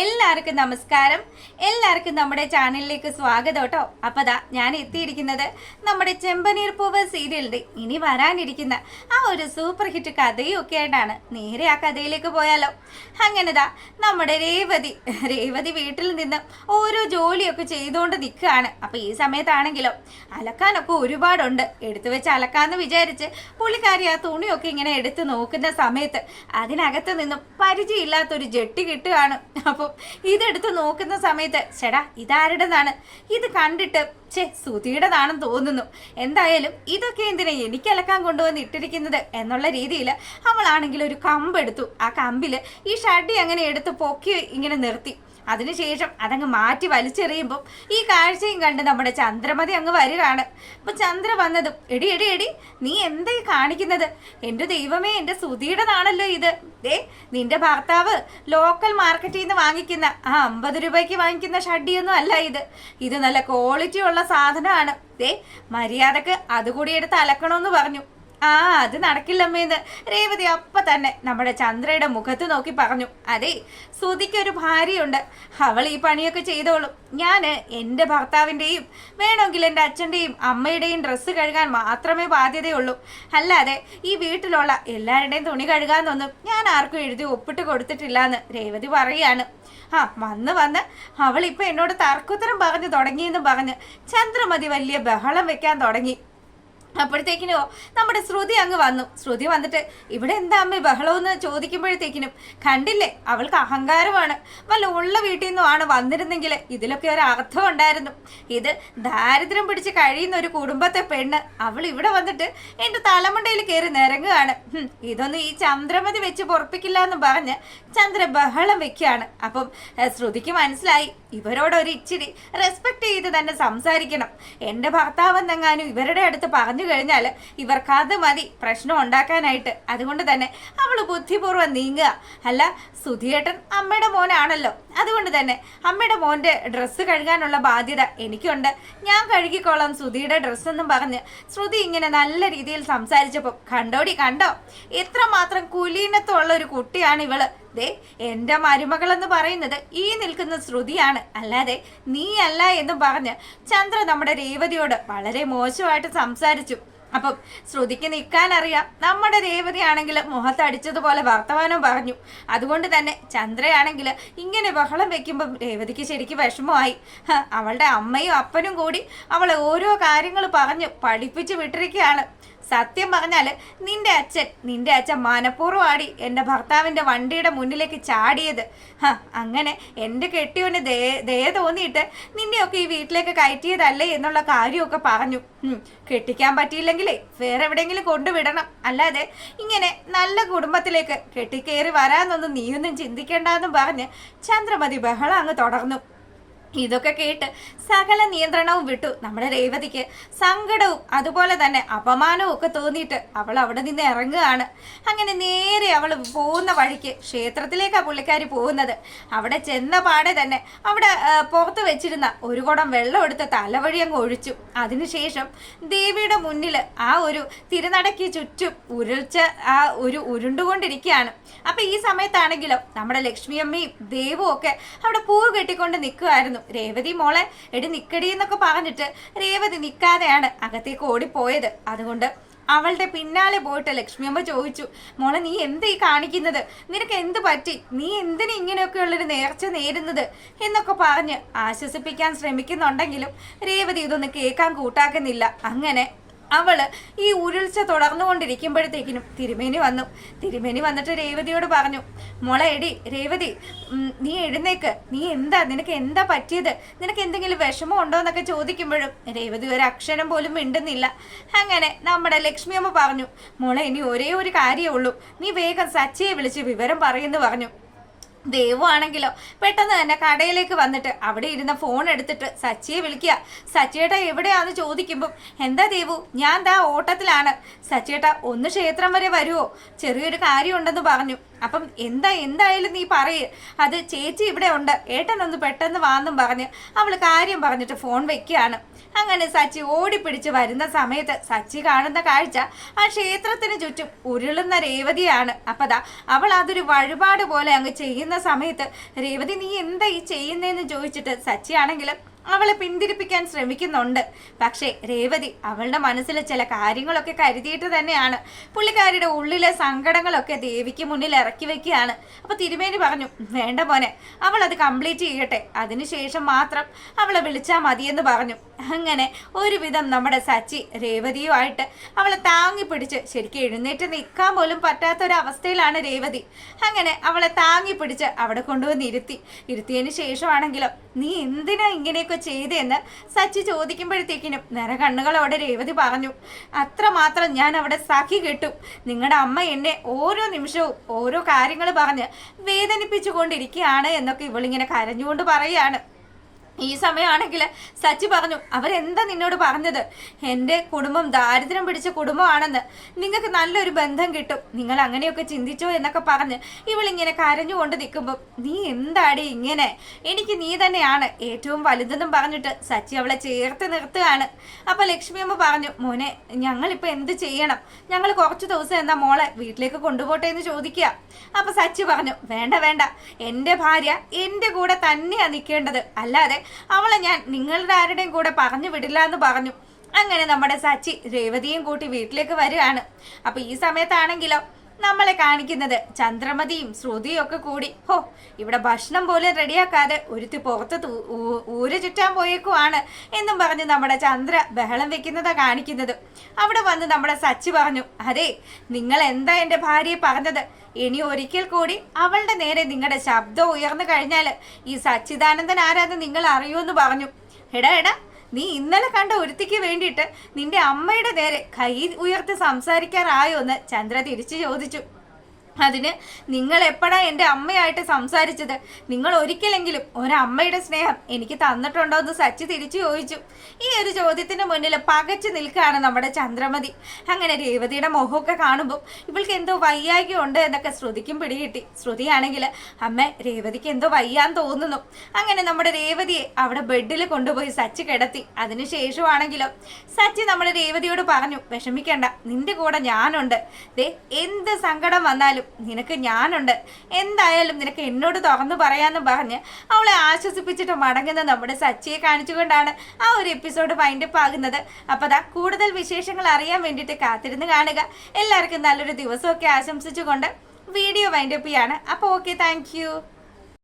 എല്ലാവർക്കും നമസ്കാരം. എല്ലാവർക്കും നമ്മുടെ ചാനലിലേക്ക് സ്വാഗതം കേട്ടോ. അപ്പോൾ ഞാൻ എത്തിയിരിക്കുന്നത് നമ്മുടെ ചെമ്പനീർ പൂവ് സീരിയലിന്റെ ഇനി വരാനിരിക്കുന്ന ആ ഒരു സൂപ്പർ ഹിറ്റ് കഥയും ഒക്കെ ആയിട്ടാണ്. നേരെ ആ കഥയിലേക്ക് പോയാലോ. അങ്ങനെ ദാ നമ്മുടെ രേവതി രേവതി വീട്ടിൽ നിന്ന് ഓരോ ജോലിയൊക്കെ ചെയ്തുകൊണ്ട് നിൽക്കുകയാണ്. അപ്പൊ ഈ സമയത്താണെങ്കിലോ അലക്കാനൊക്കെ ഒരുപാടുണ്ട്. എടുത്തു വെച്ച് അലക്കാന്ന് വിചാരിച്ച് പുള്ളിക്കാരി ആ തുണിയൊക്കെ ഇങ്ങനെ എടുത്ത് നോക്കുന്ന സമയത്ത് അതിനകത്ത് നിന്നും പരിചയമില്ലാത്തൊരു ജെട്ടി കിട്ടുകയാണ്. അപ്പോൾ ഇതെടുത്ത് നോക്കുന്ന സമയത്ത് ചേടാ ഇതാരുടേതാണ്? ഇത് കണ്ടിട്ട് ചേ സുധിയുടേതാണെന്ന് തോന്നുന്നു. എന്തായാലും ഇതൊക്കെ എന്തിനാ എനിക്ക് അലക്കാൻ കൊണ്ടുവന്ന് ഇട്ടിരിക്കുന്നത് എന്നുള്ള രീതിയിൽ അവളാണെങ്കിൽ ഒരു കമ്പെടുത്തു. ആ കമ്പിൽ ഈ ഷഡി അങ്ങനെ എടുത്ത് പൊക്കി ഇങ്ങനെ നിർത്തി. അതിനുശേഷം അതങ്ങ് മാറ്റി വലിച്ചെറിയുമ്പോൾ ഈ കാഴ്ചയും കണ്ട് നമ്മുടെ ചന്ദ്രമതി അങ്ങ് വരികയാണ്. അപ്പൊ ചന്ദ്ര വന്നതും എടി എടി എടി നീ എന്തേ കാണിക്കുന്നത്? എന്റെ ദൈവമേ എന്റെ സുധിയുടേതാണല്ലോ ഇത്. ദേ നിന്റെ ഭർത്താവ് ലോക്കൽ മാർക്കറ്റിൽ നിന്ന് വാങ്ങിക്കുന്ന ആ അമ്പത് രൂപയ്ക്ക് വാങ്ങിക്കുന്ന ഷഡ്ഡിയൊന്നും അല്ല ഇത്. ഇത് നല്ല ക്വാളിറ്റി ഉള്ള സാധനമാണ്. ദേ മര്യാദയ്ക്ക് അതുകൂടി എടുത്ത് അലക്കണമെന്ന് പറഞ്ഞു. ആ അത് നടക്കില്ലമ്മേന്ന് രേവതി അപ്പ തന്നെ നമ്മുടെ ചന്ദ്രയുടെ മുഖത്ത് നോക്കി പറഞ്ഞു. അതെ സുതിക്ക് ഒരു ഭാര്യയുണ്ട്. അവൾ ഈ പണിയൊക്കെ ചെയ്തോളും. ഞാൻ എന്റെ ഭർത്താവിന്റെയും വേണമെങ്കിൽ എന്റെ അച്ഛന്റെയും അമ്മയുടെയും ഡ്രസ്സ് കഴുകാൻ മാത്രമേ ബാധ്യതയുള്ളൂ. അല്ലാതെ ഈ വീട്ടിലുള്ള എല്ലാവരുടെയും തുണി കഴുകാന്നൊന്നും ഞാൻ ആർക്കും എഴുതി ഒപ്പിട്ട് കൊടുത്തിട്ടില്ല എന്ന് രേവതി പറയാണ് ആ വന്ന് വന്ന് അവൾ ഇപ്പൊ എന്നോട് തർക്കുത്തരം പറഞ്ഞു തുടങ്ങിയെന്ന് പറഞ്ഞ് ചന്ദ്രമതി വലിയ ബഹളം വെക്കാൻ തുടങ്ങി. അപ്പോഴത്തേക്കിനോ നമ്മുടെ ശ്രുതി അങ്ങ് വന്നു. ശ്രുതി വന്നിട്ട് ഇവിടെ എന്താ അമ്മ ബഹളമെന്ന് ചോദിക്കുമ്പോഴത്തേക്കിനും കണ്ടില്ലേ അവൾക്ക് അഹങ്കാരമാണ്. വല്ല ഉള്ള വീട്ടിൽ നിന്നുമാണ് വന്നിരുന്നെങ്കിൽ ഇതിലൊക്കെ ഒരു അർത്ഥം ഉണ്ടായിരുന്നു. ഇത് ദാരിദ്ര്യം പിടിച്ച് കഴിയുന്ന ഒരു കുടുംബത്തെ പെണ്ണ് അവൾ ഇവിടെ വന്നിട്ട് എന്റെ തലമുണ്ടയിൽ കയറി നിരങ്ങുകയാണ്. ഇതൊന്നും ഈ ചന്ദ്രമതി വെച്ച് പൊറപ്പിക്കില്ല എന്ന് പറഞ്ഞ് ചന്ദ്ര ബഹളം വെക്കുകയാണ്. അപ്പം ശ്രുതിക്ക് മനസ്സിലായി ഇവരോട് ഒരു ഇച്ചിരി റെസ്പെക്ട് ചെയ്ത് തന്നെ സംസാരിക്കണം. എന്റെ ഭർത്താവ് എന്തെങ്ങാനും ഇവരുടെ അടുത്ത് പറഞ്ഞു കഴിഞ്ഞാൽ ഇവർക്ക് മതി. പ്രശ്നം ഉണ്ടാക്കാനായിട്ട്. അതുകൊണ്ട് തന്നെ അവൾ ബുദ്ധിപൂർവം നീങ്ങുക. അല്ല സുധിയേട്ടൻ അമ്മയുടെ മോനാണല്ലോ. അതുകൊണ്ട് തന്നെ അമ്മയുടെ മോന്റെ ഡ്രസ്സ് കഴുകാനുള്ള ബാധ്യത എനിക്കുണ്ട്. ഞാൻ കഴുകിക്കോളാം സുധിയുടെ ഡ്രസ്സെന്നും പറഞ്ഞ് ശ്രുതി ഇങ്ങനെ നല്ല രീതിയിൽ സംസാരിച്ചപ്പോൾ കണ്ടോടി കണ്ടോ? എത്രമാത്രം കുലീനത്തുള്ള ഒരു കുട്ടിയാണ് ഇവൾ. ദേ എന്റെ മരുമകൾ എന്ന് പറയുന്നത് ഈ നിൽക്കുന്ന ശ്രുതിയാണ്. അല്ലാതെ നീ അല്ല എന്ന് പറഞ്ഞ് ചന്ദ്ര നമ്മുടെ രേവതിയോട് വളരെ മോശമായിട്ട് സംസാരിച്ചു. അപ്പം ശ്രുതിക്ക് നിൽക്കാൻ അറിയാം നമ്മുടെ രേവതി ആണെങ്കിൽ മുഖത്തടിച്ചതുപോലെ വർത്തമാനം പറഞ്ഞു. അതുകൊണ്ട് തന്നെ ചന്ദ്രയാണെങ്കിൽ ഇങ്ങനെ ബഹളം വെക്കുമ്പം രേവതിക്ക് ശരിക്കും വിഷമമായി. അവളുടെ അമ്മയും അപ്പനും കൂടി അവളെ ഓരോ കാര്യങ്ങൾ പറഞ്ഞ് പഠിപ്പിച്ച് വിട്ടിരിക്കുകയാണ്. സത്യം പറഞ്ഞാൽ നിന്റെ അച്ഛൻ നിന്റെ അച്ഛൻ മനഃപൂർവമാടി എന്റെ ഭർത്താവിന്റെ വണ്ടിയുടെ മുന്നിലേക്ക് ചാടിയത്. അങ്ങനെ എന്റെ കെട്ടിയോന് ദേ ദയ തോന്നിയിട്ട് നിന്നെയൊക്കെ ഈ വീട്ടിലേക്ക് കയറ്റിയതല്ലേ എന്നുള്ള കാര്യമൊക്കെ പറഞ്ഞു. കെട്ടിക്കാൻ പറ്റിയില്ലെങ്കിലേ വേറെ എവിടെയെങ്കിലും കൊണ്ടുവിടണം. അല്ലാതെ ഇങ്ങനെ നല്ല കുടുംബത്തിലേക്ക് കെട്ടിക്കയറി വരാനൊന്നും നീയൊന്നും ചിന്തിക്കേണ്ടെന്നും പറഞ്ഞ് ചന്ദ്രമതി ബഹളം അങ്ങ് തുടർന്നു. ഇതൊക്കെ കേട്ട് സകല നിയന്ത്രണവും വിട്ടു നമ്മുടെ രേവതിക്ക്. സങ്കടവും അതുപോലെ തന്നെ അപമാനവും ഒക്കെ തോന്നിയിട്ട് അവൾ അവിടെ നിന്ന് ഇറങ്ങുകയാണ്. അങ്ങനെ നേരെ അവൾ പോകുന്ന വഴിക്ക് ക്ഷേത്രത്തിലേക്കാണ് പുള്ളിക്കാരി പോകുന്നത്. അവിടെ ചെന്ന പാടെ തന്നെ അവിടെ പുറത്ത് വെച്ചിരുന്ന ഒരു കുടം വെള്ളം എടുത്ത് തലവഴി അങ്ങ് ഒഴിച്ചു. അതിനുശേഷം ദേവിയുടെ മുന്നിൽ ആ ഒരു തിരുനടയ്ക്ക് ചുറ്റും ഉരുൾച്ച ആ ഒരു ഉരുണ്ടുകൊണ്ടിരിക്കുകയാണ്. അപ്പം ഈ സമയത്താണെങ്കിലും നമ്മുടെ ലക്ഷ്മിയമ്മയും ദേവും ഒക്കെ അവിടെ പൂവ് കെട്ടിക്കൊണ്ട് നിൽക്കുമായിരുന്നു രേവതി മോളെ എടി നിക്കടി എന്നൊക്കെ പറഞ്ഞിട്ട് രേവതി നിൽക്കാതെയാണ് അകത്തേക്ക് ഓടിപ്പോയത്. അതുകൊണ്ട് അവളുടെ പിന്നാലെ പോയിട്ട് ലക്ഷ്മിയമ്മ ചോദിച്ചു മോളെ നീ എന്ത് ഈ കാണിക്കുന്നത്? നിനക്ക് എന്ത് പറ്റി? നീ എന്തിനു ഇങ്ങനെയൊക്കെയുള്ളൊരു നേർച്ച നേരുന്നത്? എന്നൊക്കെ പറഞ്ഞ് ആശ്വസിപ്പിക്കാൻ ശ്രമിക്കുന്നുണ്ടെങ്കിലും രേവതി ഇതൊന്നും കേൾക്കാൻ കൂട്ടാക്കുന്നില്ല. അങ്ങനെ അവൾ ഈ ഉരുൾച്ച തുടർന്നുകൊണ്ടിരിക്കുമ്പോഴത്തേക്കിനും തിരുമേനി വന്നു. തിരുമേനി വന്നിട്ട് രേവതിയോട് പറഞ്ഞു മോളെ എടി രേവതി നീ എഴുന്നേക്ക്. നീ എന്താ നിനക്ക് എന്താ പറ്റിയത്? നിനക്ക് എന്തെങ്കിലും വിഷമം ഉണ്ടോ എന്നൊക്കെ ചോദിക്കുമ്പോഴും രേവതി ഒരു അക്ഷരം പോലും മിണ്ടുന്നില്ല. അങ്ങനെ നമ്മുടെ ലക്ഷ്മിയമ്മ പറഞ്ഞു മോളെ ഇനി ഒരേ ഒരു കാര്യമേ ഉള്ളൂ. നീ വേഗം സച്ചിയെ വിളിച്ച് വിവരം പറയുന്നു പറഞ്ഞു. ദേവു ആണെങ്കിലോ പെട്ടെന്ന് തന്നെ കടയിലേക്ക് വന്നിട്ട് അവിടെ ഇരുന്ന ഫോൺ എടുത്തിട്ട് സച്ചിയെ വിളിക്കുക. സച്ചിയേട്ട എവിടെയാന്ന് ചോദിക്കുമ്പം എന്താ ദേവു ഞാൻ ദാ ഓട്ടത്തിലാണ്. സച്ചിയേട്ട ഒന്ന് ക്ഷേത്രം വരെ വരുമോ ചെറിയൊരു കാര്യമുണ്ടെന്ന് പറഞ്ഞു. അപ്പം എന്താ എന്തായാലും നീ പറയ. അത് ചേച്ചി ഇവിടെ ഉണ്ട്. ഏട്ടൻ ഒന്ന് പെട്ടെന്ന് വാന്നും പറഞ്ഞ് അവൾ കാര്യം പറഞ്ഞിട്ട് ഫോൺ വെക്കുകയാണ്. അങ്ങനെ സച്ചി ഓടിപ്പിടിച്ച് വരുന്ന സമയത്ത് സച്ചി കാണുന്ന കാഴ്ച ആ ക്ഷേത്രത്തിന് ചുറ്റും ഉരുളുന്ന രേവതിയാണ്. അപ്പതാ അവൾ അതൊരു വഴിപാട് പോലെ അങ്ങ് ചെയ്യുന്ന സമയത്ത് രേവതി നീ എന്താ ഈ ചെയ്യുന്നതെന്ന് ചോദിച്ചിട്ട് സച്ചി ആണെങ്കിലും അവളെ പിന്തിരിപ്പിക്കാൻ ശ്രമിക്കുന്നുണ്ട്. പക്ഷേ രേവതി അവളുടെ മനസ്സിലെ ചില കാര്യങ്ങളൊക്കെ കരുതിയിട്ട് തന്നെയാണ്. പുള്ളിക്കാരിയുടെ ഉള്ളിലെ സങ്കടങ്ങളൊക്കെ ദേവിക്ക് മുന്നിൽ ഇറക്കി വെക്കുകയാണ്. അപ്പൊ തിരുമേനി പറഞ്ഞു വേണ്ട മോനെ അവൾ അത് കംപ്ലീറ്റ് ചെയ്യട്ടെ. അതിനുശേഷം മാത്രം അവളെ വിളിച്ചാൽ മതിയെന്ന് പറഞ്ഞു. അങ്ങനെ ഒരുവിധം നമ്മുടെ സച്ചി രേവതിയുമായിട്ട് അവളെ താങ്ങി പിടിച്ച് ശരിക്കും എഴുന്നേറ്റ് നിൽക്കാൻ പോലും പറ്റാത്തൊരവസ്ഥയിലാണ് രേവതി. അങ്ങനെ അവളെ താങ്ങി പിടിച്ച് അവിടെ കൊണ്ടുവന്ന് ഇരുത്തി. ഇരുത്തിയതിന് ശേഷമാണെങ്കിലും നീ എന്തിനാ ഇങ്ങനെയൊക്കെ ചെയ്തതെന്ന് സച്ചി ചോദിക്കുമ്പോഴത്തേക്കിനും നിറ കണ്ണുകളോടെ രേവതി പറഞ്ഞു. അത്രമാത്രം ഞാൻ അവിടെ സഖി കിട്ടും. നിങ്ങളുടെ അമ്മ എന്നെ ഓരോ നിമിഷവും ഓരോ കാര്യങ്ങൾ പറഞ്ഞ് വേദനിപ്പിച്ചുകൊണ്ടിരിക്കുകയാണ് എന്നൊക്കെ ഇവളിങ്ങനെ കരഞ്ഞുകൊണ്ട് പറയുകയാണ്. ഈ സമയമാണെങ്കിൽ സച്ചി പറഞ്ഞു അവരെന്താ നിന്നോട് പറഞ്ഞത്? എന്റെ കുടുംബം ദാരിദ്ര്യം പിടിച്ച കുടുംബമാണെന്ന് നിങ്ങൾക്ക് നല്ലൊരു ബന്ധം കിട്ടും. നിങ്ങൾ അങ്ങനെയൊക്കെ ചിന്തിച്ചോ എന്നൊക്കെ പറഞ്ഞ് ഇവളിങ്ങനെ കരഞ്ഞുകൊണ്ട് നിൽക്കുമ്പോൾ നീ എന്താടി ഇങ്ങനെ? എനിക്ക് നീ തന്നെയാണ്. ഏറ്റവും വലുതെന്നും പറഞ്ഞിട്ട് സച്ചി അവളെ ചേർത്ത് നിർത്തുകയാണ്. അപ്പോൾ ലക്ഷ്മിയമ്മ പറഞ്ഞു മോനെ ഞങ്ങളിപ്പോൾ എന്ത് ചെയ്യണം? ഞങ്ങൾ കുറച്ച് ദിവസം എന്താ മോളെ വീട്ടിലേക്ക് കൊണ്ടുപോട്ടെ എന്ന് ചോദിക്കുക. അപ്പോൾ സച്ചി പറഞ്ഞു വേണ്ട വേണ്ട. എന്റെ ഭാര്യ എന്റെ കൂടെ തന്നെയാണ് നിൽക്കേണ്ടത്. അല്ലാതെ അവളെ ഞാൻ നിങ്ങളുടെ ആരുടെയും കൂടെ പറഞ്ഞു വിടില്ല എന്ന് പറഞ്ഞു. അങ്ങനെ നമ്മുടെ സച്ചി രേവതിയും കൂട്ടി വീട്ടിലേക്ക് വരികയാണ്. അപ്പൊ ഈ സമയത്താണെങ്കിലോ നമ്മളെ കാണിക്കുന്നത്. ചന്ദ്രമതിയും ശ്രുതിയും ഒക്കെ കൂടി. ഹോ ഇവിടെ ഭക്ഷണം പോലും റെഡിയാക്കാതെ ഒരുത്തി പുറത്ത് ഊര ചുറ്റാൻ പോയേക്കുവാണ് എന്നും പറഞ്ഞ് നമ്മുടെ ചന്ദ്ര ബഹളം വെക്കുന്നതാ കാണിക്കുന്നത്. അവിടെ വന്ന് നമ്മുടെ സച്ചി പറഞ്ഞു അതെ നിങ്ങൾ എന്താ എന്റെ ഭാര്യയെ പറഞ്ഞത്? ഇനി ഒരിക്കൽ കൂടി അവളുടെ നേരെ നിങ്ങളുടെ ശബ്ദം ഉയർന്നു കഴിഞ്ഞാൽ ഈ സച്ചിദാനന്ദൻ ആരാന്ന് നിങ്ങൾ അറിയുമെന്ന് പറഞ്ഞു. എടാ എടാ നീ ഇന്നലെ കണ്ട ഒരുത്തിക്ക് വേണ്ടിയിട്ട് നിന്റെ അമ്മയുടെ നേരെ കൈ ഉയർത്തി സംസാരിക്കാറായോ എന്ന് ചന്ദ്ര തിരിച്ചു ചോദിച്ചു. അതിന് നിങ്ങൾ എപ്പോഴാ എന്റെ അമ്മയായിട്ട് സംസാരിച്ചത്? നിങ്ങൾ ഒരിക്കലെങ്കിലും ഒരമ്മയുടെ സ്നേഹം എനിക്ക് തന്നിട്ടുണ്ടോ എന്ന് സച്ചി തിരിച്ചു ചോദിച്ചു. ഈ ഒരു ചോദ്യത്തിന് മുന്നിൽ പകച്ചു നിൽക്കുകയാണ് നമ്മുടെ ചന്ദ്രമതി. അങ്ങനെ രേവതിയുടെ മുഖമൊക്കെ കാണുമ്പോൾ ഇവൾക്ക് എന്തോ വയ്യായ്ക ഉണ്ട് എന്നൊക്കെ ശ്രുതിക്കും പിടികിട്ടി. ശ്രുതിയാണെങ്കിൽ അമ്മ രേവതിക്ക് എന്തോ വയ്യാന്ന് തോന്നുന്നു. അങ്ങനെ നമ്മുടെ രേവതിയെ അവിടെ ബെഡിൽ കൊണ്ടുപോയി സച്ചി കിടത്തി. അതിനുശേഷമാണെങ്കിലും സച്ചി നമ്മുടെ രേവതിയോട് പറഞ്ഞു വിഷമിക്കേണ്ട നിന്റെ കൂടെ ഞാനുണ്ട്. ദേ എന്ത് സങ്കടം വന്നാലും നിനക്ക് ഞാനുണ്ട്. എന്തായാലും നിനക്ക് എന്നോട് തുറന്നു പറയാന്ന് പറഞ്ഞ് അവളെ ആശ്വസിപ്പിച്ചിട്ട് മടങ്ങുന്ന നമ്മുടെ സച്ചിയെ കാണിച്ചുകൊണ്ടാണ് ആ ഒരു എപ്പിസോഡ് വൈൻഡപ്പ് ആകുന്നത്. അപ്പോൾ അതാ കൂടുതൽ വിശേഷങ്ങൾ അറിയാൻ വേണ്ടിയിട്ട് കാത്തിരുന്ന് കാണുക. എല്ലാവർക്കും നല്ലൊരു ദിവസമൊക്കെ ആശംസിച്ചുകൊണ്ട് വീഡിയോ വൈൻഡപ്പ് ചെയ്യാണ്. അപ്പോൾ ഓക്കെ താങ്ക്